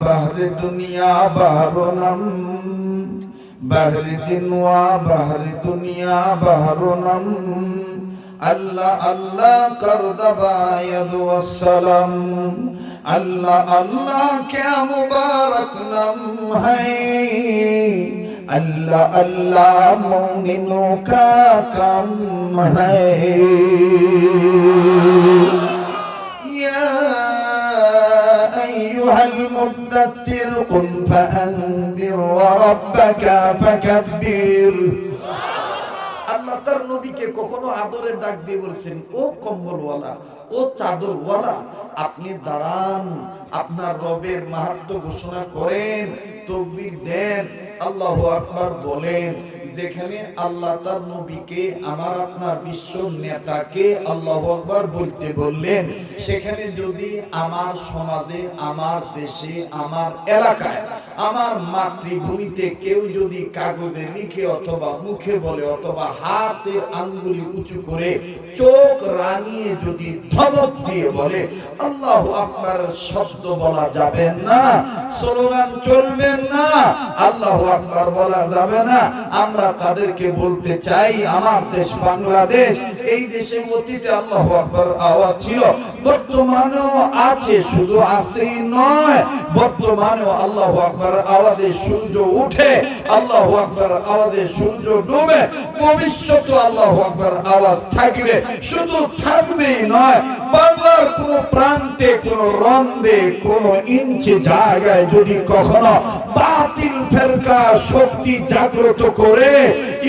بحر دنیا بحر نم بحر دن و بحر دنیا بحر نم اللہ اللہ کر دبا ید والسلام اللہ اللہ کیا مبارک نم ہے اللہ اللہ مومنوں کا کم ہے یا أيها المدثر قم فأنذر وربك فكبر আল্লাহ তার নবীকে কখনো আদরের ডাক দিয়ে বলছেন ও কম্বলওয়ালা ও চাদরওয়ালা আপনি দাঁড়ান আপনার রবের মাহাত্ম ঘোষণা করেন তকবির দেন আল্লাহ আকবার বলেন যেখানে আল্লাহ তার নবীকে, আমার আপনার বিশ্ব নেতাকে আল্লাহ আকবার বলতে বললেন, সেখানে যদি আমার সমাজে, আমার দেশে, আমার এলাকায়, আমার মাতৃভূমিতে কেউ যদি কাগজে লিখে অথবা মুখে বলে অথবা হাতের আঙ্গুলি উঁচু করে চোখ রাঙিয়ে যদি ধমক দিয়ে বলে, আল্লাহ আপনার শব্দ বলা যাবে না, স্লোগান চলবেন না, আল্লাহ আকবার বলা যাবে না, আমরা তাদেরকে বলতে চাই আমার দেশ বাংলাদেশ। এই দেশে অতীতে আল্লাহ আকবার আওয়াজ ছিল, বর্তমানেও আছে, শুধু আছেই নয়, বর্তমানেও আল্লাহ আকবার আওয়াজে সূর্য উঠে, আল্লাহ আকবার আওয়াজে সূর্য ডুবে ভবিষ্যতে আল্লাহ আকবার আওয়াজ থাকবে, শুধু থাকবেই নয়, বাংলার কোন প্রান্তে, কোন রন্দে কোন ইঞ্চি জায়গায় যদি কখনো বাতিল ফেরকা শক্তি জাগ্রত করে,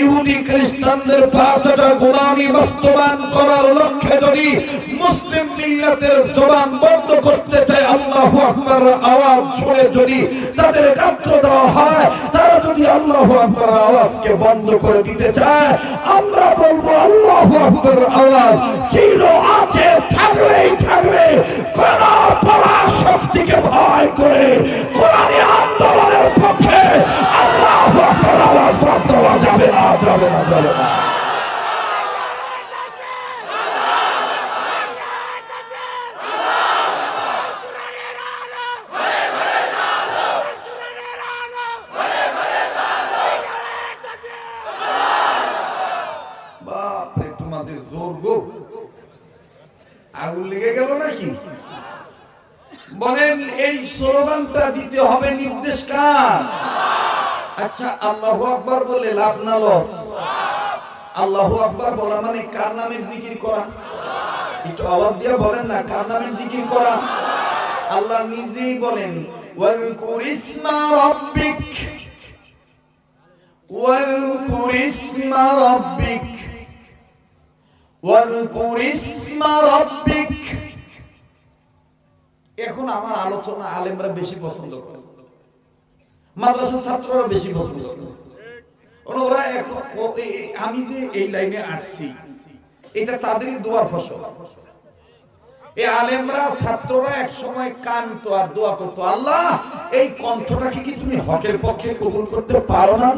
ইহুদি খ্রিস্টানদের পাঁচটা গোলামি করার লক্ষ্যে যদি মুসলিম মিল্লাতের জবান বন্ধ করতে চায়, আল্লাহ আকবার আওয়াজ শুনে যদি তাদের কাত্র দেওয়া হয়, তারা যদি আল্লাহ আকবার আওয়াজকে বন্ধ করে দিতে চায়, আমরা বলব আল্লাহ আকবার আওয়াজ চির আছে, থাকবেই, থাকবে। কোন পরাশক্তিকে ভয় করে, কোরআনী আন্দোলনের পক্ষে আল্লাহ আকবার আওয়াজ প্রাপ্ত যাবে না যাবে না যাবে না বাপরে তোমাদের জোর গো আগুন লেগে গেল নাকি বলেন এই স্লোগানটা দিতে হবে নির্দেশ কার আচ্ছা আল্লাহ আকবার বললে লাভ না লস আল্লাহ আকবার বলা মানে কার নামের জিকির করা একটু আওয়াজ দিয়ে বলেন না কার নামের জিকির করা আল্লাহ নিজেই বলেন ওয়াজকুর ইসমা রাব্বিক واذكر اسم ربك واذكر اسم ربك এখন আমার আলোচনা আলেমরা বেশি পছন্দ করে। মাদ্রাসার ছাত্ররা বেশি পছন্দ করে। ওরা এখন আমি যে এই লাইনে আসছি, এটা তাদেরই দোয়ার ফসল। এই আলেমরা, ছাত্ররা এক সময় আর দোয়া আল্লাহ, এই কণ্ঠটাকে কি তুমি হকের পক্ষে কবুল করতে পারো না?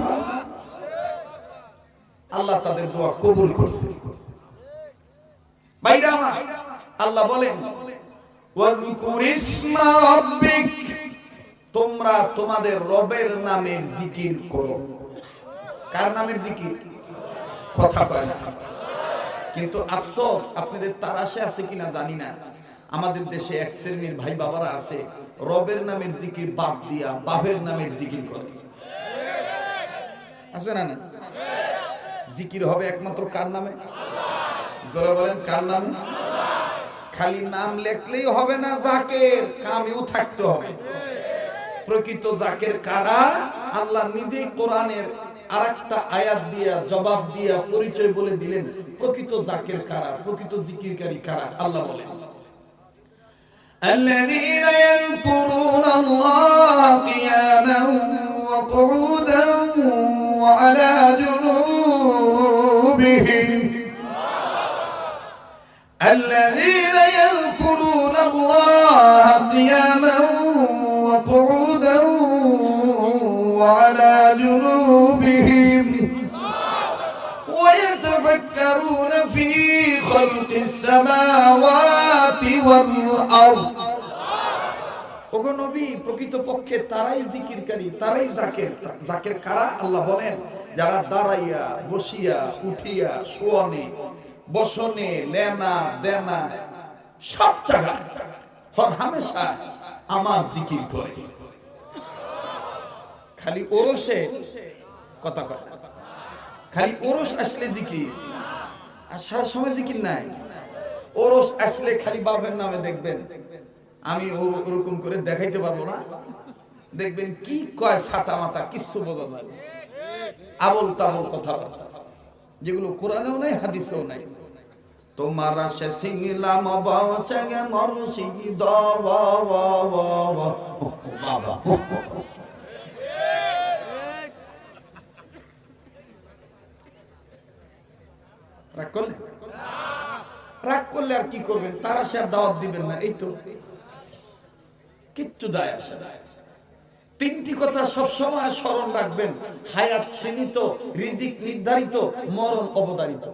আল্লাহ তাদের দোয়া কবুল করছে। আল্লাহ বলেন তোমরা তোমাদের রবের নামের জিকির করো। কার নামের জিকির? কথা কয় না। কিন্তু আফসোস, আপনাদের তারাশে আছে কিনা জানি না। আমাদের দেশে এক শ্রেণির ভাই বাবারা আছে, রবের নামের জিকির বাদ দিয়া বাবের নামের জিকির করে। আছে না না জিকির হবে একমাত্র কার নামে? জোরে বলেন, কার নামে? খালি নাম লেখলেই হবে না জাকের কামেও থাকতে হবে প্রকৃত জাকের কারা আল্লাহ নিজেই কোরআনের আর একটা আয়াত দিয়া জবাব দিয়া পরিচয় বলে দিলেন প্রকৃত জাকের কারা প্রকৃত জিকিরকারী কারা আল্লাহ বলেন الذين يذكرون الله قياما وقعودا وعلى جنوبهم الذين يذكرون الله قياما وقعودا وعلى جنوبهم ويتفكرون في خلق السماوات والأرض ওগো নবী প্রকৃত পক্ষে তারাই জিকিরকারী তারাই জাকের জাকের কারা আল্লাহ বলেন যারা দাঁড়াইয়া বসিয়া উঠিয়া শোয়ানে বসনে লেনা দেনা সব জায়গায়। আমার জিকির করে। খালি ওরসে কথা খালি ওরস আসলে জিকির, আর সারা সময় জিকির নাই। ওরস আসলে খালি বাবের নামে দেখবেন। আমি ওরকম করে দেখাইতে পারব না। দেখবেন কি কয় ছাতা মাথা কিচ্ছু বোঝা যায়। আবল তাবল কথাবার্তা। যেগুলো কোরআনেও নাই, হাদিসেও নাই। তোমার সে সিংলাম বসে। বাবা। রাগ করলে? আর কি করবেন? তারা সে আর দাওয়াত দিবেন না, এই তো। কিচ্ছু দায় আসে তিনটি কথা সবসময় স্মরণ রাখবেন। হায়াত সীমিত, রিজিক নির্ধারিত, মরণ অবধারিত।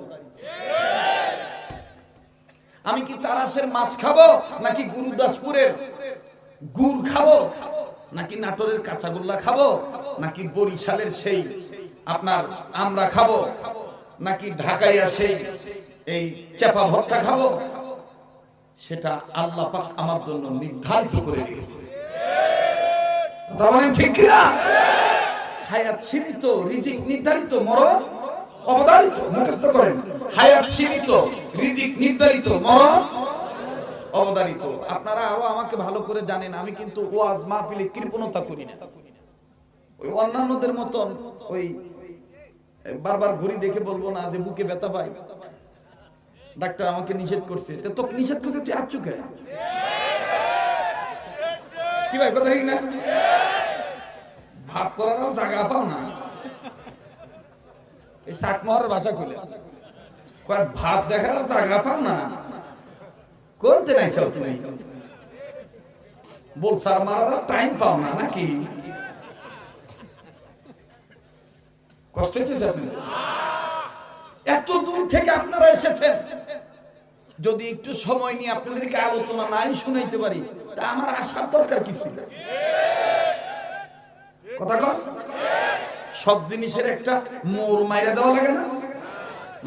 আমি কি তারাসের মাছ খাব? নাকি গুরুদাসপুরের গুড় খাব? নাকি নাটোরের কাঁচাগোল্লা খাব? নাকি বরিশালের সেই আপনার আমরা খাব? নাকি ঢাকাইয়া সেই এই চেপা ভর্তা খাব? সেটা আল্লাহ পাক আমার জন্য নির্ধারিত করে রেখেছে। ঠিক কিনা? হায়াত সীমিত, রিজিক নির্ধারিত, মরণ অবধারিত, মুখস্থ করেন। হায়াত সীমিত, রিজিক নির্ধারিত মরণ অবধারিত। আপনারা আরও আমাকে ভালো করে জানেন, আমি কিন্তু ওয়াজ মাহফিলে কৃপণতা করি না। ওই অন্যান্যদের মতন ওই বারবার ঘড়ি দেখে বলব না যে বুকে ব্যথা পাই ডাক্তার আমাকে নিষেধ করছে। তোকে নিষেধ করছে, তুই আচ্ছু কে কি ভাই, কথা ঠিক না? ভাব করার জায়গা পাও না। এই চাকমহরের ভাষা খুলে। ভাব দেখার জায়গা পাও না। করতে নাই সব তুমি বলসার মারার টাইম পাও না নাকি? কষ্ট হইতেছে আপনাদের এত দূর থেকে আপনারা এসেছেন। যদি একটু সময় নিয়ে আপনাদেরকে আলোচনা নাই শুনাইতে পারি, তা আমার আসার দরকার কি ছিল? কথা কন। সব জিনিসের একটা মোর মাইরা দেওয়া লাগে না।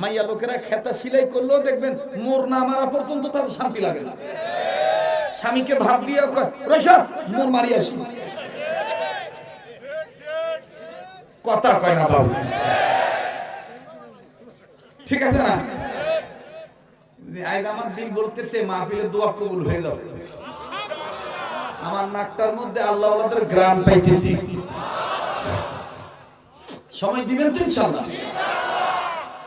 মাইয়া লোকেরা খেতা সিলাই করলেও দেখবেন মোর না মারা পর্যন্ত তাদের শান্তি লাগে না। স্বামীকে ভাব দিয়ে রইসা, মোর মারি আসি। কথা কয় না বাবু। ঠিক আছে না? আজ আমার দিল বলতেছে মাহফিলের দোয়া কবুল হয়ে যাবে। আমার নাকটার মধ্যে আল্লাহ গ্রাম পাইতেছি। সময় দিবেন তো ইনশাল্লাহ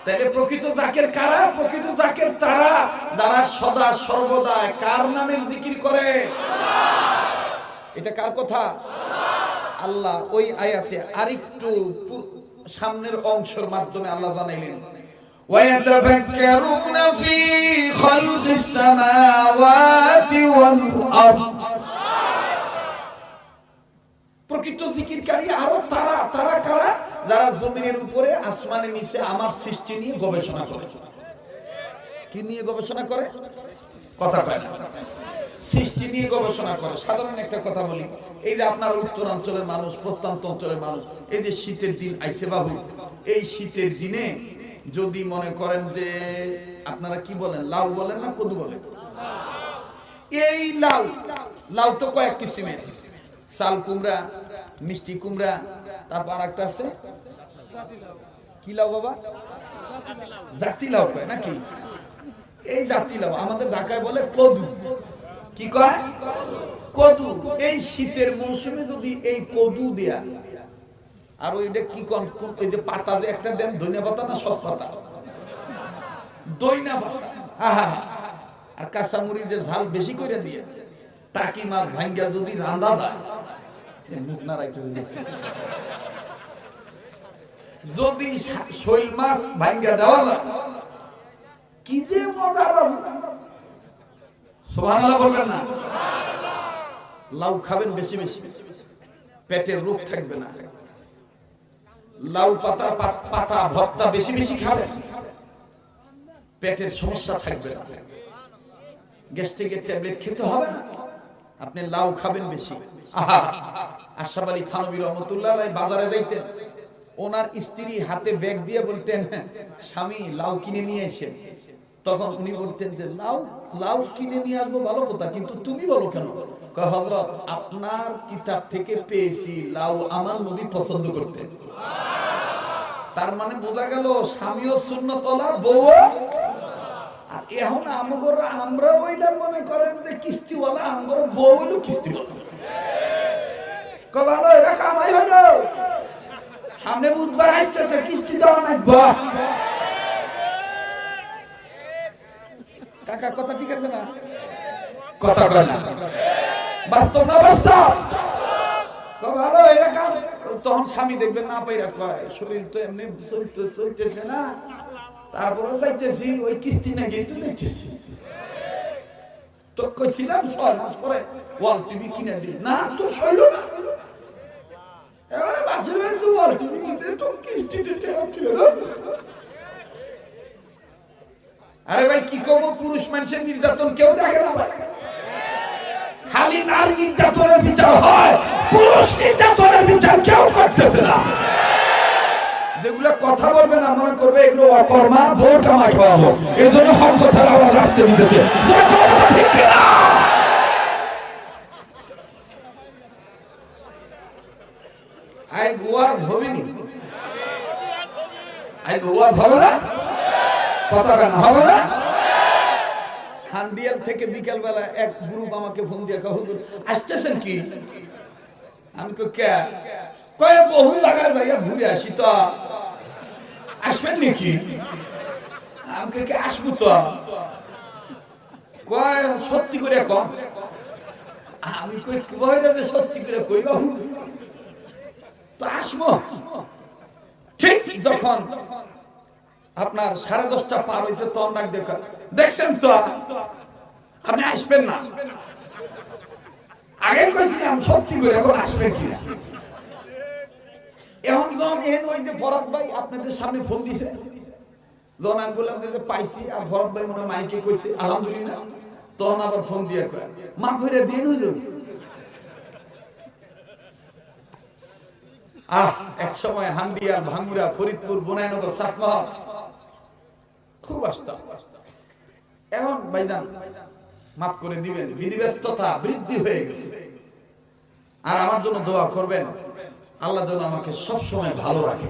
তাইলে প্রকৃত জাকের কারা প্রকৃত জাকের তারা যারা সদা সর্বদা কার নামের জিকির করে এটা কার কথা আল্লাহ ওই আয়াতে আরেকটু পু- সামনের অংশের মাধ্যমে আল্লাহ জানাইলেন ويتفكرون في خلق السماوات والأرض প্রকৃত জিকিরকারী আরো তারা তারা কারা যারা জমিনের উপরে আসমানে মিশে আমার সৃষ্টি নিয়ে গবেষণা করে। কি নিয়ে গবেষণা করে? কথা কয় না। সৃষ্টি নিয়ে গবেষণা করে। সাধারণ একটা কথা বলি। এই যে আপনার উত্তরাঞ্চলের মানুষ, প্রত্যন্ত অঞ্চলের মানুষ, এই যে শীতের দিন আইসে বাবু, এই শীতের দিনে যদি মনে করেন যে আপনারা কি বলেন, লাউ বলেন না কদু বলেন? এই লাউ লাউ তো কয়েক কিসিমের। চাল কুমড়া, মিষ্টি কুমড়া তারপর একটা আছে। কি লাউ বাবা? জাতি লাউ কয় নাকি? এই জাতি লাউ, আমাদের ঢাকায় বলে কদু। কি কয়? কদু। এই শীতের মৌসুমে যদি এই কদু দেয়া, আর ওইটা কি কোন ওই যে পাতা যে একটা দেন, ধনিয়া পাতা না সস পাতা? দইনা পাতা। আহা আর কাঁচামুড়ি যে ঝাল বেশি করে দিয়ে, টাকি মাছ ভাঙ্গা যদি রান্দা যায় মুখ না রাখতে দেখছি যদি শৈল মাছ ভাঙ্গা দেওয়া যায়, কি যে মজা বাবু। সুবহানাল্লাহ বলবেন না। লাউ খাবেন বেশি বেশি, পেটের রোগ থাকবে না। লাউ পাতা পাতা ভর্তা বেশি বেশি খাবেন, পেটের সমস্যা থাকবে না। গ্যাস্ট্রিকের ট্যাবলেট খেতে হবে না। আপনি লাউ খাবেন বেশি। আহা আশরাফ আলী থানবী রহমতুল্লাহ বাজারে যাইতেন। ওনার স্ত্রী হাতে ব্যাগ দিয়ে বলতেন, স্বামী, লাউ কিনে নিয়ে এসেন তখন উনি বলতেন যে, লাউ লাউ কিনে নিয়ে আসব ভালো কথা, কিন্তু তুমি বলো কেন? কয়, হযরত, আপনার কিতাব থেকে পেয়েছি লাউ আমার নবী পছন্দ করতেন। তার মানে বোঝা গেল, স্বামীও শূন্যতলা বউ আর এখন আমগর আমরা ওইলাম মনে করেন যে কিস্তিওয়ালা, আমগর বউ হইল কিস্তিওয়ালা। এরা কামাই সামনে বুধবার আসতেছে কিস্তি দেওয়া নাকবো কাকা কথা ঠিক আছে না? কথা না। বাস্তব না বাস্তব? কয় ভালো এরা তখন স্বামী দেখবেন না পাইরা কয় শরীর তো এমনি চরিত্র চলতেছে না। তারপরে যাইতেছি ওই কিস্তি না গিয়ে তো দেখতেছি তো কইছিলাম ছয় মাস পরে ওয়াল টিভি কিনে দিই। না তোর ছইল না। এবারে বাসের বাড়িতে আরে ভাই, কি কব পুরুষ মানুষের নির্যাতন কেউ দেখে না ভাই। খালি নারী নির্যাতনের বিচার হয়, পুরুষ নির্যাতনের বিচার কেউ করতেছে না। যেগুলো কথা বলবে না, মনে করবে এগুলো অকর্মা কামাই খাওয়াবো। এই জন্য হক কথার আওয়াজ আসতে দিতেছে ঠিক কিনা? আজ ওয়াজ হবে নি ওয়াজ হবে না? বেলা এক গ্রুপ আমাকে ফোন দিয়ে হুজুর, আসতেছেন কি? আমি কয়ে, বহু জায়গায় যাইয়া ঘুরে আসি তো। আসবেন নাকি? আমি কই, কে, আসব তো? সত্যি করে আমি সত্যি করে কই বাবু? তো আসব। ঠিক যখন আপনার সাড়ে দশটা পার হয়েছে, তখন ডাক দেখা দেখছেন তো, আপনি আসবেন না। আগে কইছিলাম, সত্যি করে এখন আসবেন কি এখন যখন এন ওই যে ভাই আপনাদের সামনে ফোন দিছে, যখন আমি বললাম যে পাইছি, আর ভাই মনে মাইকে কইছে, আলহামদুলিল্লাহ। তখন আবার ফোন দিয়ে মা ভরে দিন আহ, এক সময় হান্দিয়া ভাঙ্গুরা ফরিদপুর, বোনাইনগর, সাতমহল খুব আসতাম এখন ভাইজান, মাফ করে দিবেন, বিধিব্যস্ততা বৃদ্ধি হয়ে গেছে। আর আমার জন্য দোয়া করবেন, আল্লাহ যেন আমাকে সব সময় ভালো রাখে।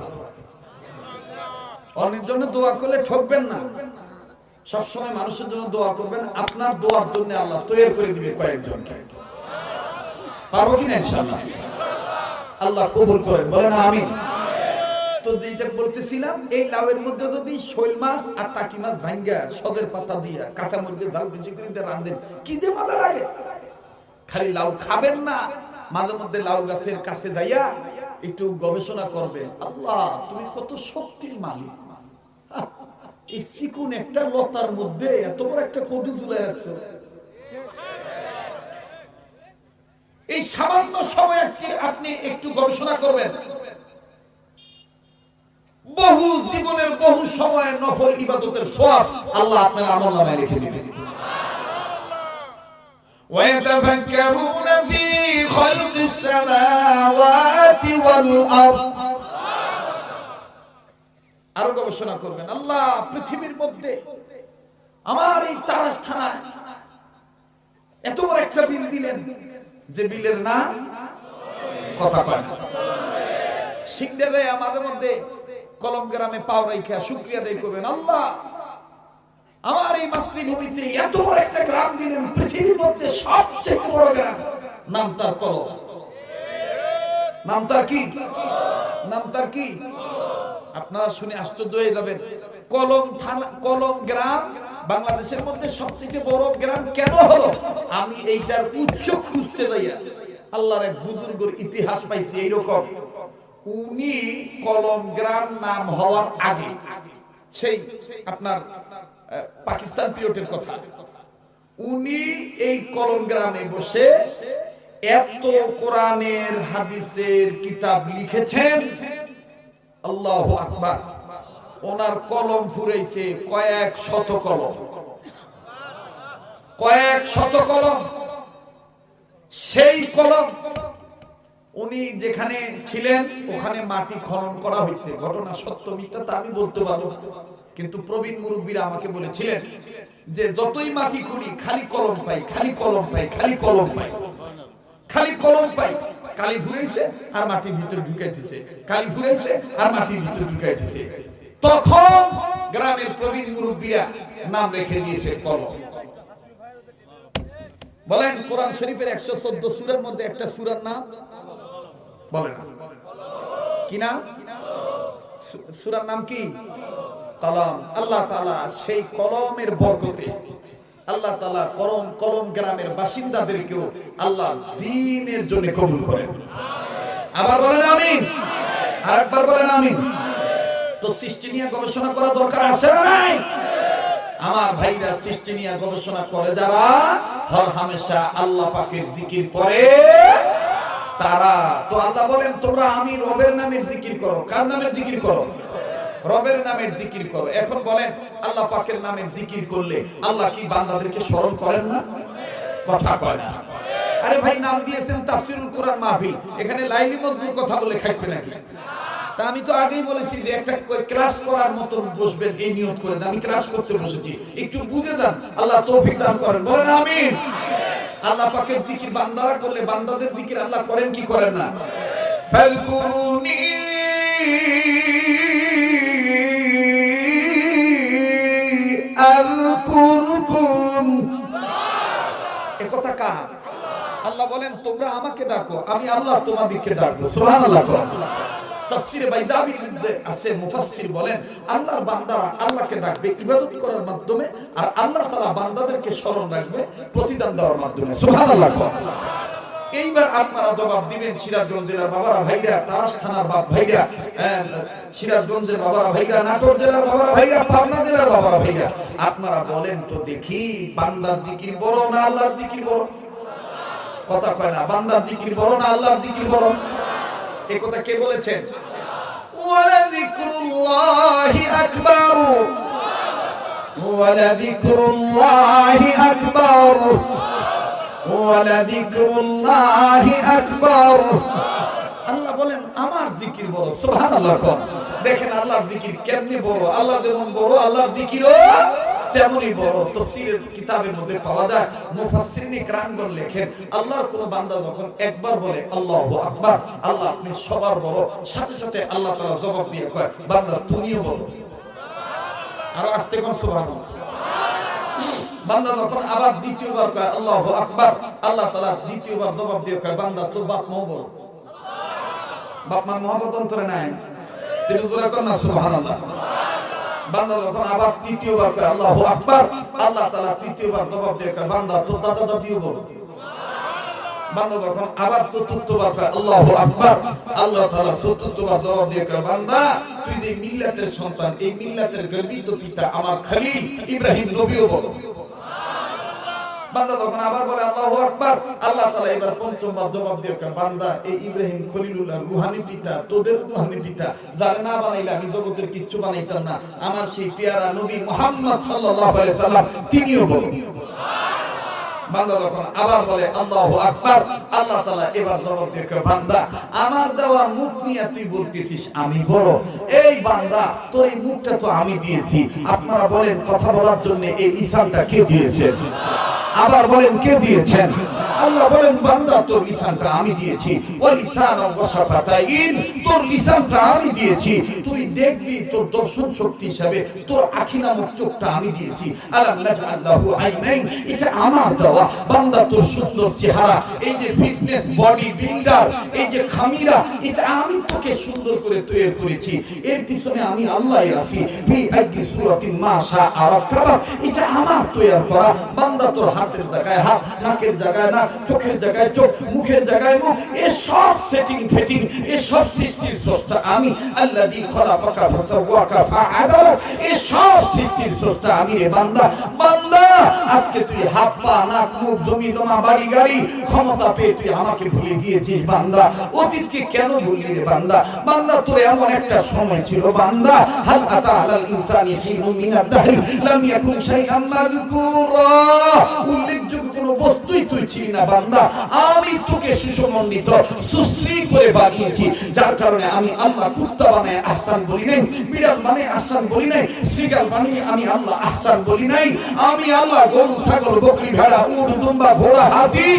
অন্যের জন্য দোয়া করলে ঠকবেন না। সব সময় মানুষের জন্য দোয়া করবেন, আপনার দোয়ার জন্য আল্লাহ তৈরি করে দিবে কয়েকজনকে। পারব কিনা আল্লাহ কবুল করেন, বলেন আমিন। তো যেটা বলতেছিলাম, এই লাউয়ের মধ্যে যদি শৈল মাছ আর টাকি মাছ ভাঙ্গা সদের পাতা দিয়া কাঁচা মরিচের ঝাল বেশি করে দিয়ে রান্ধেন কি যে মজা লাগে? খালি লাউ খাবেন না, মাঝে মধ্যে লাউ গাছের কাছে যাইয়া একটু গবেষণা করবেন। আল্লাহ, তুমি কত শক্তির মালিক। এই চিকুন একটা লতার মধ্যে এত বড় একটা কদু ঝুলাই রাখছো। এই সামান্য সময় আপনি একটু গবেষণা করবেন। বহু জীবনের বহু সময় নফল ইবাদতের সব আল্লাহ আপনার আমল নামায় লিখে দিবেন ويتفكرون في خلق السماوات والأرض আরো গবেষণা করবেন আল্লাহ পৃথিবীর মধ্যে আমার এই তারাস থানা এত বড় একটা বিল দিলেন যে বিলের নাম কথা কয় না সিংড়ে দেয় মাঝে মধ্যে কলম গ্রামে পাও রাইখা, শুক্রিয়া দেয় করবেন। আল্লাহ, আমার এই মাতৃভূমিতে এত বড় একটা গ্রাম দিলেন, পৃথিবীর মধ্যে সবচেয়ে বড় গ্রাম। নাম তার কলম। নাম তার কি? নাম তার কি? আপনারা শুনে আশ্চর্য হয়ে যাবেন। কলম থানা কলম গ্রাম বাংলাদেশের মধ্যে সবচেয়ে বড় গ্রাম কেন হলো? আমি এইটার উচ্চ খুঁজতে যাইয়া আল্লাহর এক বুজুর্গর ইতিহাস পাইছি এইরকম। উনি কলম গ্রাম নাম হওয়ার আগে, সেই আপনার পাকিস্তান পিরিয়ডের কথা, উনি এই কলম গ্রামে বসে এত কোরআনের, হাদিসের কিতাব লিখেছেন। আল্লাহ আকবার। ওনার কলম ফুরাইছে কয়েক শত কলম। কয়েক শত কলম। সেই কলম উনি যেখানে ছিলেন, ওখানে মাটি খনন করা হয়েছে। ঘটনা সত্য, মিথ্যা তা আমি বলতে পারব। কিন্তু প্রবীণ মুরব্বীরা আমাকে বলেছিলেন যে, যতই মাটি খুঁড়ি, খালি কলম পাই, খালি কলম পাই, খালি কলম পাই, খালি কলম পাই। কালি ফুরাইছে আর মাটির ভিতরে ঢুকাইতেছে কালি ফুরাইছে আর মাটির ভিতরে ঢুকাইতেছে তখন গ্রামের প্রবীণ মুরব্বীরা নাম রেখে দিয়েছে কলম। বলেন, কোরআন শরীফের একশো চোদ্দ সুরের মধ্যে একটা সুরার নাম? বলেন কি নাম? সুরার নাম কি? কলম। আল্লাহ তাআলা সেই কলমের বরকতে আল্লাহ তাআলা কলম কলম গ্রামের বাসিন্দাদেরকেও আল্লাহ দ্বীনের জন্য কবুল করেন। আবার বলেন আমিন। আর একবার বলেন আমিন। তো সৃষ্টি নিয়ে গবেষণা করা দরকার আছে না নাই? আমার ভাইরা সৃষ্টি নিয়ে গবেষণা করে যারা, হর হামেশা আল্লাহ পাকের জিকির করে। তারা। তো আল্লাহ বলেন, তোমরা আমি রবের নামের জিকির করো। কার নামের জিকির করো? রবের নামের জিকির করো। এখন বলেন, আল্লাহ পাকের নামের জিকির করলে আল্লাহ কি বান্দাদেরকে স্মরণ করেন না? কথা কয় না। আরে ভাই, নাম দিয়েছেন তাফসিরুল কোরআন মাহফিল। এখানে লাইলি মজদুর কথা বলে খাইবে নাকি? তা আমি তো আগেই বলেছি যে একটা ক্লাস করার মতন বসবেন, এই নিয়ত করে। আমি ক্লাস করতে বসেছি। একটু বুঝে যান, আল্লাহ তৌফিক দান করেন। বলেন, আমিন। আল্লাহ পাকের জিকির বান্দারা করলে বান্দাদের জিকির আল্লাহ করেন কি করেন না? আল্লাহ বলেন, তোমরা আমাকে ডাকো, আমি আল্লাহ তোমাদেরকে ডাকবো। সুবহানাল্লাহ তাফসিরে আছে, মুফাসসির বলেন, আল্লাহর বান্দারা আল্লাহকে ডাকবে ইবাদত করার মাধ্যমে আর আল্লাহ তাআলা বান্দাদেরকে স্মরণ রাখবে প্রতিদান দেওয়ার মাধ্যমে। সুবহানাল্লাহ। এইবার আপনারা জবাব দিবেন সিরাজগঞ্জ জেলার বাবারা ভাইরা থানার বাপ ভাইরা সিরাজগঞ্জের বাবারা ভাইরা, নাটোর জেলার বাবারা ভাইরা, পাবনা জেলার বাবারা ভাইরা, আপনারা বলেন তো দেখি, বান্দার জিকির বড় না আল্লাহর জিকির বড়? কথা কয় না, বান্দার জিকির বড় না আল্লাহর জিকির বড়? এ কথা কে বলেছেন? ওয়ালাযিকরুল্লাহি الله أكبر. ولذكر الله أكبر. আল্লাহ বলেন, আমার জিকির বড় সুবহানাল্লাহ দেখেন, আল্লাহর জিকির কেমনে বড়? আল্লাহ যেমন বড়, আল্লাহর জিকিরও তেমনই বড় তফসিরের কিতাবের মধ্যে পাওয়া যায়। মুফাসসিরিন ইকরামগণ লেখেন, আল্লাহর কোন বান্দা যখন একবার বলে, আল্লাহু আকবার আল্লাহ আপনি সবার বড়। সাথে সাথে আল্লাহ তাআলা জবাব দিয়ে কয়, বান্দা, তুমিও বড় আর আস্তে কোন, সুবহানাল্লাহ। বান্দা যখন আবার দ্বিতীয়বার কয়, আল্লাহু আকবার আল্লাহ তাআলা দ্বিতীয়বার জবাব দিয়ে কয়, বান্দা, তোর বাপ মাও বড় বাপ মা মহব্বত অন্তরে নাই। তিনি জোরে কর না, সুবহানাল্লাহ? বান্দা যখন আবার তৃতীয়বার করে, আল্লাহু আকবার আল্লাহ তাআলা তৃতীয়বার জবাব দিয়ে বান্দা, তোর দাদা দাদিও বলো। বান্দা যখন আবার চতুর্থবার কয়, আল্লাহু আকবার আল্লাহ তাআলা চতুর্থবার জবাব দিয়ে কয়, বান্দা, তুই যে মিল্লাতের সন্তান, এই মিল্লাতের গর্বিত পিতা আমার খলিল ইব্রাহিম নবীও বড় বান্দা যখন আবার বলে, আল্লাহু আকবার। আল্লাহ তাআলা এবার পঞ্চমবার জবাব দিয়ে বান্দা, এই ইব্রাহিম খলিলুল্লাহ রুহানি পিতা, তোদের রুহানি পিতা, যারা না বানাইলে আমি জগতের কিচ্ছু বানাইতাম না, আমার সেই পেয়ারা নবী মুহাম্মদ সাল্লাল্লাহু আলাইহি সাল্লাম, তিনিও বান্দা যখন আবার বলে, আল্লাহু আকবার। আল্লাহ তাআলা এবার জবাব দিয়ে বান্দা, আমার দেওয়া মুখ নিয়ে তুই বলতেছিস আমি বড়। এই বান্দা, তোর এই মুখটা তো আমি দিয়েছি। আপনারা বলেন, কথা বলার জন্য এই লিসানটা কে দিয়েছেন আবার বলেন কে দিয়েছেন? আল্লাহ বলেন, বান্দা, তোর লিসানটা আমি দিয়েছি। ও লিসান ওয়াসাফাতাইন তোর লিসানটা আমি দিয়েছি। তুই দেখবি তোর দর্শন শক্তি হিসাবে তোর আখি নামক চোখটা আমি দিয়েছি। আলাম নাজআল্লাহু আইনাইন, এটা আমার দেওয়া। বান্দা, তোর সুন্দর চেহারা, এই যে ফিটনেস বডি বিল্ডার, এই যে খামিরা, এটা আমি তোকে সুন্দর করে তৈরি করেছি। এর পিছনে আমি আল্লাহই আছি। ফি আইদি সূরাতিন মা শা আরাকাবা এটা আমার তৈরি করা। বান্দা, তোর হাতের জায়গায় হাত, নাকের জায়গায় নাক চোখের জায়গায় চোখ, মুখের জায়গায় মুখ, এ সব সেটিং ফেটিং এ সব সৃষ্টির স্রষ্টা আমি। আল্লাযী খলাকাকা ফাসাওয়াকা ফাআদালা, এ সব সৃষ্টির স্রষ্টা আমি রে বান্দা। বান্দা, আজকে তুই হাত, পা, নাক, মুখ, জমি, জমা, বাড়ি, গাড়ি, ক্ষমতা পেয়ে তুই আমাকে ভুলে গিয়েছিস বান্দা। অতীতকে কেন ভুললি রে বান্দা? বান্দা, তোর এমন একটা সময় ছিল বান্দা। হাল আতা আলাল ইনসানি হিনুম মিনাদ দাহরি, লাম ইয়াকুন শাইআম মাযকুরা। বস্তুই তুই না, বান্দা? আমি তোকে সুসমন্ডিত সুশ্রী করে বানিয়েছি। যার কারণে আমি আল্লাহ কুত্তা বানায় আহসান বলি নাই, বিড়াল বানায় আহসান বলি নাই শ্রীগাল বানিয়ে আমি আল্লাহ আহসান বলি নাই। আমি আল্লাহ গরু, ছাগল, বকরি, ভেড়া, উট, দুম্বা, ঘোড়া, হাতি,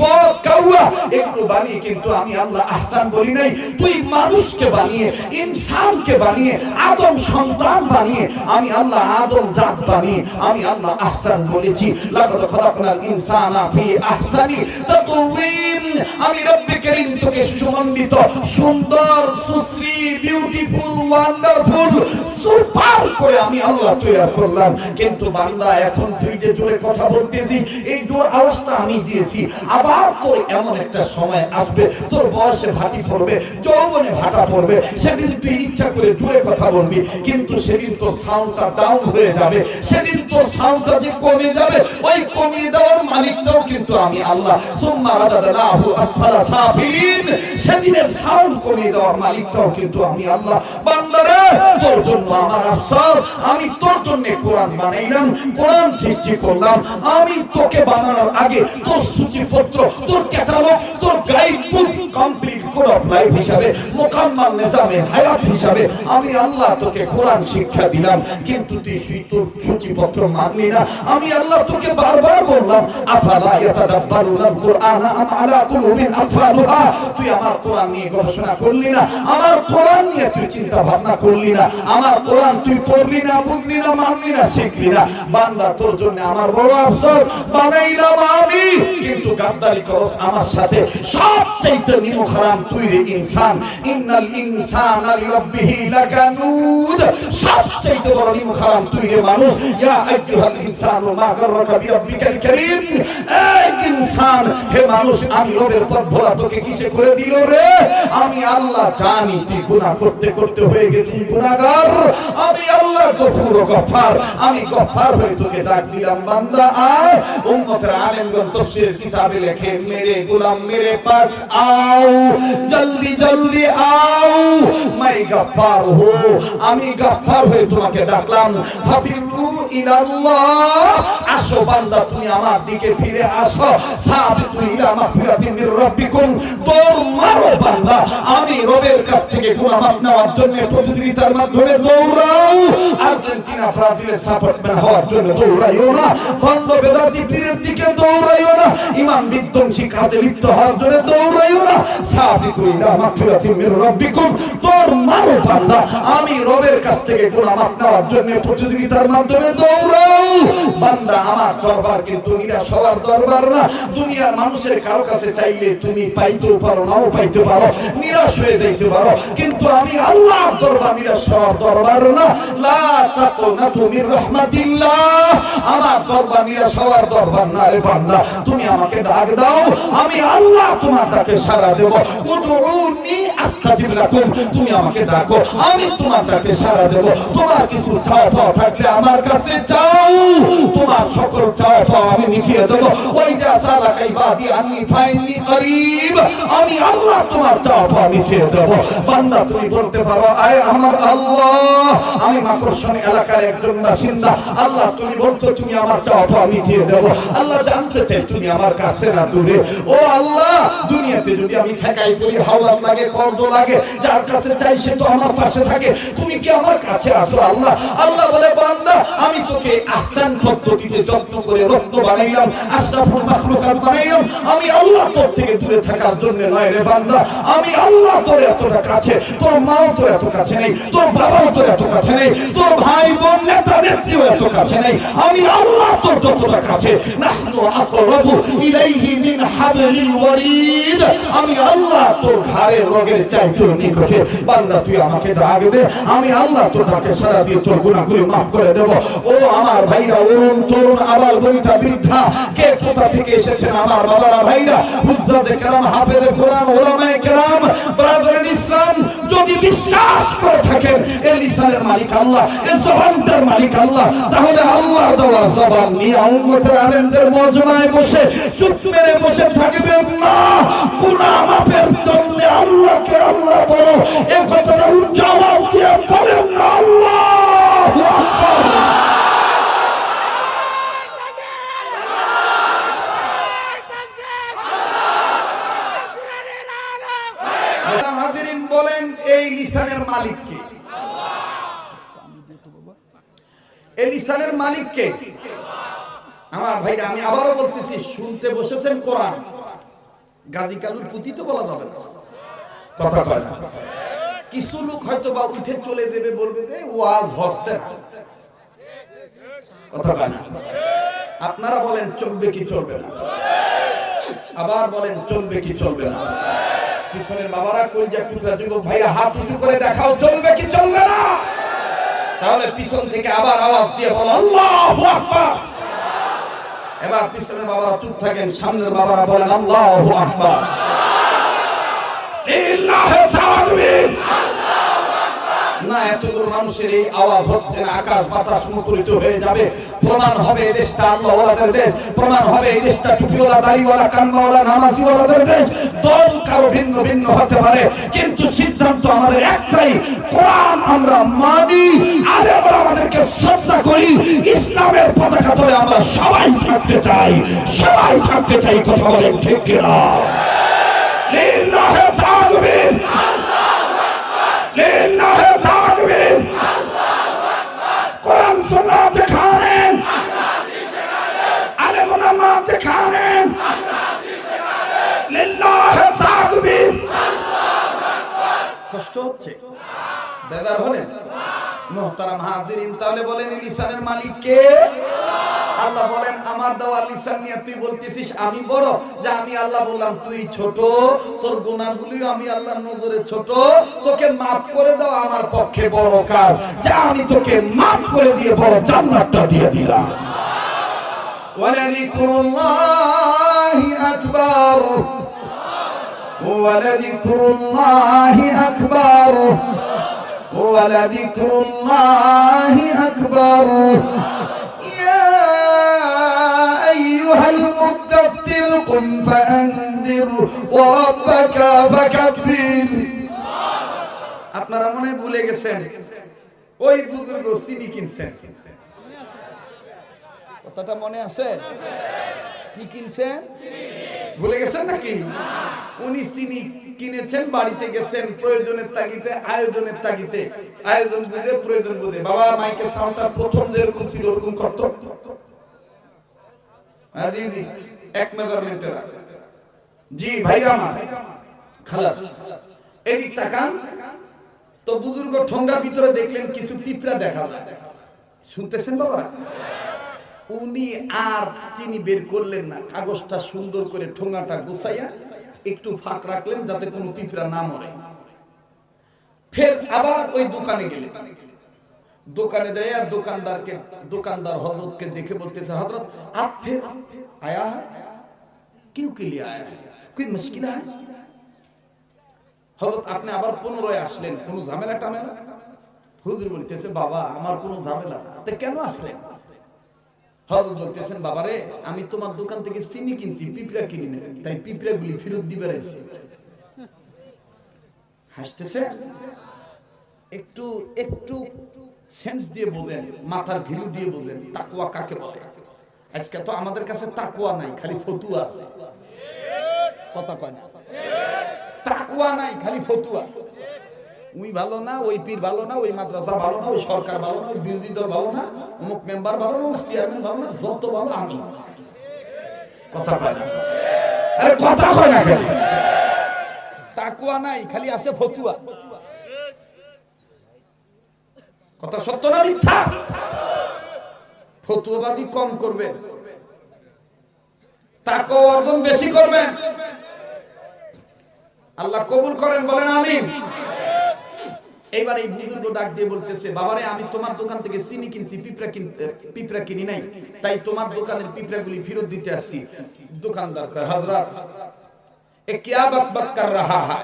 বক, কাউয়া, এগুলো বানিয়ে কিন্তু আমি আল্লাহ আহসান বলি নাই। তুই মানুষকে বানিয়ে, ইনসানকে বানিয়ে, আদম সন্তান বানিয়ে, আমি আল্লাহ আদম জাত বানিয়ে, আমি আল্লাহ আহসান বলেছি। লাকাদ খলাকনাল ইনসানা ফি আহসানি তাকওয়িম। আমি রব্বে করিম তোকে সুমন্ডিত সুন্দর সুশ্রী বিউটিফুল ওয়ান্ডারফুল সুপার করে আমি আল্লাহ তৈরি করলাম। কিন্তু বান্দা, এখন তুই যে জোরে কথা বলতেছি, এই জোর আওয়াজটা আমি দিয়েছি। আবার তোর এমন একটা সময় আসবে, তোর বয়সে ভাটি পড়বে, যৌবনে ভাটা পড়বে। সেদিন তুই ইচ্ছা করে জোরে কথা বলবি, কিন্তু সেদিন তোর সাউন্ডটা ডাউন হয়ে যাবে। সেদিন তোর সাউন্ডটা যে কমে যাবে, ওই কমিয়ে দেওয়ার মালিকটাও কিন্তু আমি আল্লাহ। সুম্মা রাদাদনাহু আসফালা সাফিলিন সেদিনের সাউন্ড কমিয়ে দেওয়ার মালিকটাও কিন্তু আমি আল্লাহ। বান্দারে তোর জন্য আমার আফসোস আমি তোর জন্য কোরআন বানাইলাম, কোরআন সৃষ্টি করলাম, আমি তোকে বানানোর আগে তোর সূচিপত্র, তোর ক্যাটালগ, তোর guide book complete code of life হিসাবে, মোকাম্মাল নিজামে হায়াত হিসাবে আমি আল্লাহ তোকে কোরআন শিক্ষা দিলাম, কিন্তু তুই তোর সূচিপত্র মানলি না। আমি আল্লাহ তোকে বারবার বললাম, আফালা ইয়াতাদাব্বারুনাল কুরআন আম আলা কুলুবিন আকফালুহা তুই আমার কোরআন নিয়ে গবেষণা করলি না, আমার কোরআন নিয়ে তুই চিন্তা ভাবনা করলি না, আমার কোরআন তুই পড়লি না, বুঝলি না, মানলি না, শিখলি না। বান্দা, তোর জন্য আমার বড় আফসোস, বানাইলাম আমি, কিন্তু গাদ্দারি করস আমার সাথে। সব নিমো হারাম তুই রে ইনসান। ইন্নাল ইনসানা লিরাব্বিহি লাকানুদ। সব চাইতে বড় নিমো হারাম তুই রে মানুষ, ইয়া আইয়ুহাল ইনসানু মা গাররাকা বিরাব্বিকাল কারীম। এই ইনসান, হে মানুষ, আমি রবের পথ ভোলা তোকে কিসে করে দিল রে? আমি আল্লাহ জানি, তুই গুনাহ করতে করতে হয়ে গেছিস, গুনাহগার। আমি আল্লাহ গফুর ও গফফার আমি গফফার হয়ে তোকে ডাক দিলাম, বান্দা, আয়। উম্মতের আলেমগণ তাফসীরের কিতাবে লেখে, মেরে গোলাম, মেরে পাস জলদি জলদি আও। মাই গফফার হো, আমি গফফার হয়ে তোমাকে ডাকলাম। হাফিরু ইলাল্লাহ। আসো বান্দা, তুমি আমার দিকে ফিরে আসো। সাবিতু ইলা তোর আমি রবের কাছ থেকে গুনাহ মাফ নেওয়ার জন্য প্রতিযোগিতার মাধ্যমে দৌড়াও। না। বান্দা। দৌড়াও। বান্দা, আমার দরবার কিন্তু হওয়ার দরবার না। দুনিয়ার মানুষের কারও কাছে চাইলে তুমি পাইতেও পারো, নাও পাইতে পারো, নিরাশ হয়ে যাইতে পারো। কিন্তু আমি আল্লাহর দরবার নিরাশ হওয়ার দরবার না। লা মির রাহমাতিল্লাহ। আমার দরবার নিরাশ হওয়ার দরবার না রে বান্দা, তুমি আমাকে ডাক দাও, আমি আল্লাহ তোমার ডাকে সাড়া দেব। উদউনি আস্তাজিব লাকুম, তুমি আমাকে ডাকো, আমি তোমার ডাকে সাড়া দেব। তোমার কিছু চাওয়া পাওয়া থাকলে আমার কাছে চাও তোমার সকল চাওয়া পাওয়া আমি মিটিয়ে দেব। ওই যা সালা কাইবাদি আন্নি ফাইনি করিব আমি আল্লাহ তোমার চাওয়া মিটিয়ে দেব। বান্দা, তুমি বলতে পারো, আয় আমার আল্লাহ, আমি মাকড়সান এলাকার একজন বাসিন্দা। আল্লাহ, তুমি বলছো তুমি আমার চাওয়া মিটিয়ে দেব। আল্লাহ জানতে চাই তুমি আমার কাছে না দূরে। ও আল্লাহ, দুনিয়াতে যদি আমি ঠেকাই করি, হাওলাত লাগে কর্দ লাগে, যার কাছে চাই সে তো আমার পাশে থাকে। তুমি কি আমার কাছে আসো, আল্লাহ? আল্লাহ বলে, বান্দা, আমি তোকে আহসান পদ্ধতিতে যত্ন করে রত্ন বানাইলাম, আশরাফুল মাখলুকাত বানাইলাম। আমি আল্লাহ তোর থেকে দূরে থাকার জন্য নয় রে বান্দা। আমি আল্লাহ তোর এতটা কাছে, তোর মাও তোর এত কাছে নেই, তোর বাবাও তোর এত কাছে নেই, তোর ভাই বোন নেতা, নেত্রীও এত কাছে নেই। আমি আল্লাহ তোর যতটা কাছে আমি আল্লাহ তোর ঘাড়ের রগের চাইতে নিকটে। বান্দা, তুই আমাকে ডাক দে, আমি আল্লাহ তোর ডাকে সারা দিয়ে তোর গুনাহগুলি মাফ করে দেব। ও আমার ভাইরা, অরুণ তরুণ, আবার বনিতা বৃদ্ধা, কে কোথা থেকে এসেছেন আমার বাবারা ভাইরা? হুজ্জাজে কেরাম বসে, চুপ বসে থাকবেন না। গুনাহ মাফের জন্য আল্লাহকে আল্লাহ বলো, এ কথাটা উচ্চ আকবার হাজিরিন বলেন এই লিসানের মালিককে। এই লিসানের মালিককে। আমার ভাইরা, আমি আবারও বলতেছি, শুনতে বসেছেন কোরআন। গাজী কালুর পুঁতি তো বলা যাবে কথা কয় না। কিছু লোক হয়তো বা উঠে চলে দেবে, বলবে যে, ওয়াজ হচ্ছে না। কথা কয় না। আপনারা বলেন, চলবে কি চলবে না? আবার বলেন, চলবে কি চলবে না? পিছনের বাবারা কলজা টুকরা যুবক ভাইরা হাত উঁচু করে দেখাও, চলবে কি চলবে না? তাহলে পিছন থেকে আবার আওয়াজ দিয়ে বলো, আল্লাহু আকবার! এবার পিছনের বাবারা চুপ থাকেন, সামনের বাবারা বলেন, আল্লাহু আকবার! লিল্লাহি তাকবীর! না এতগুলো মানুষের এই আওয়াজ হচ্ছে না, আকাশ বাতাস মুখরিত হয়ে যাবে। প্রমাণ হবে এই দেশটা আল্লাহওয়ালাদের দেশ। প্রমাণ হবে এই দেশটা টুপিওয়ালা, দাড়িওয়ালা কানমাওয়ালা নামাজিওয়ালাদের দেশ। দল কারও ভিন্ন ভিন্ন হতে পারে, কিন্তু সিদ্ধান্ত আমাদের একটাই, কোরআন আমরা মানি, আর আমরা আমাদেরকে শ্রদ্ধা করি, ইসলামের পতাকা ধরে আমরা সবাই থাকতে চাই। সবাই থাকতে চাই কথা বলেন ঠিক কিনা? লিল্লাহি তাকবীর। লিল্লাহি তাকবীর। সুন্নাহ দেখানেন আলেম ওলামা দেখানেন লিল্লাহি তাকবীর। কষ্ট হচ্ছে। বেদার হলেন। মোহতারাম হাজিরিন তাহলে বলেন এই লিসানের মালিক কে আল্লাহ বলেন আমার দেওয়া লিসান নিয়ে তুই বলতেছিস আমি বড় যে আমি আল্লাহ বললাম তুই ছোট তোর গুনাহগুলিও আমি আল্লাহর নজরে ছোট তোকে মাফ করে দাও আমার পক্ষে বড় কাজ যা আমি তোকে মাফ করে দিয়ে বড় জান্নাতটা দিয়ে দিলাম ولذكر الله أكبر ولذكر الله أكبر ولذكر الله أكبر يا أيها المدثر قم فأنذر وربك فكبر আপনারা মনে হয় ভুলে গেছেন ওই বুজুর্গ চিনি কিনছেন কথাটা মনে আছে কি কিনছেন ভুলে গেছেন নাকি? উনি চিনি কিনেছেন বাড়িতে গেছেন প্রয়োজনের তাগিতে আয়োজনের তাগিতে আয়োজন বুঝে প্রয়োজন বুঝে। বাবা মাইকের সাউন্ডটা প্রথম যেরকম ছিল ওরকম করতো। হ্যাঁ, এক মেজারমেন্টের জি ভাইরা আমার খালাস। এদিক তাকান। তো বুজুর্গ ঠোঙ্গার ভিতরে দেখলেন কিছু পিঁপড়া দেখা যায়। শুনতেছেন বাবারা? উনি আর চিনি বের করলেন না। কাগজটা সুন্দর করে ঠোঙাটা গুছাইয়া একটু ফাঁক রাখলেন যাতে কোন পিঁপড়া না মরে। ফের আবার ওই দোকানে গেলেন। দোকানে দেয় আর দোকানদারকে, দোকানদার হজরতকে দেখে বলতেছে, হজরত, আপ ফের আয়া কেউ কে লিয়ে আয়া কি মুশকিল আয় হজরত, আপনি আবার পুনরায় আসলেন। কোনো ঝামেলা টামেলা হুজুর বলতেছে, বাবা, আমার কোনো ঝামেলা না। তো কেন আসলেন? হজরত বলতেছেন, বাবারে, আমি তোমার দোকান থেকে চিনি কিনছি, পিঁপড়া কিনি না তাই পিঁপড়া গুলি ফেরত দিবে হাসতেছে। একটু একটু সেন্স দিয়ে বোঝেন, মাথার ঘিলু দিয়ে বোঝেন তাকুয়া কাকে বলে? আজকে তো আমাদের কাছে তাকুয়া নাই, খালি ফতুয়া আছে। কথা কয় না? তাকুয়া নাই, খালি ফতুয়া। উই ভালো না, ওই পীর ভালো না, ওই মাদ্রাসা ভালো না, ওই সরকার ভালো না, ওই বিরোধী দল ভালো না, অমুক মেম্বার ভালো না চেয়ারম্যান ভালো না, যত ভালো আমি। কথা কয় না আরে কথা কয় না কেন? তাকুয়া নাই, খালি আছে ফতুয়া। কথা সত্য না মিথ্যা? ফতুয়াবাদী কম করবে। তাকেও অর্জন বেশি করবেন আল্লাহ কবুল করেন, বলেন আমিন। এইবার এই বুজুর্গ ডাক দিয়ে বলতেছে বাবারে আমি তোমার দোকান থেকে চিনি কিনছি পিঁপড়া কিন পিঁপড়া কিনি নাই তাই তোমার দোকানের পিঁপড়াগুলি ফেরত দিতে আসছি দোকানদার কয় হযরত এ क्या बक बक कर रहा है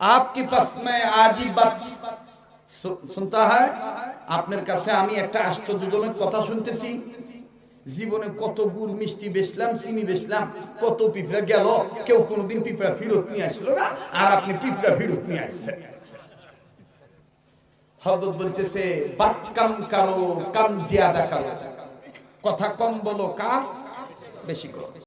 आपके पास में आज ही बात সু- শুনতা হয় আপনার কাছে আমি একটা আশ্চর্যজনক কথা শুনতেছি জীবনে কত গুড় মিষ্টি বেচলাম, চিনি বেচলাম, কত পিঁপড়া গেল, কেউ কোনোদিন পিঁপড়া ফিরত নিয়ে আসলো না, আর আপনি পিঁপড়া ফিরত নিয়ে আসছেন। হজরত বলতেছে বাত কাম কারও, কাম জিয়াদা কারও। কথা কম বলো কাজ বেশি করো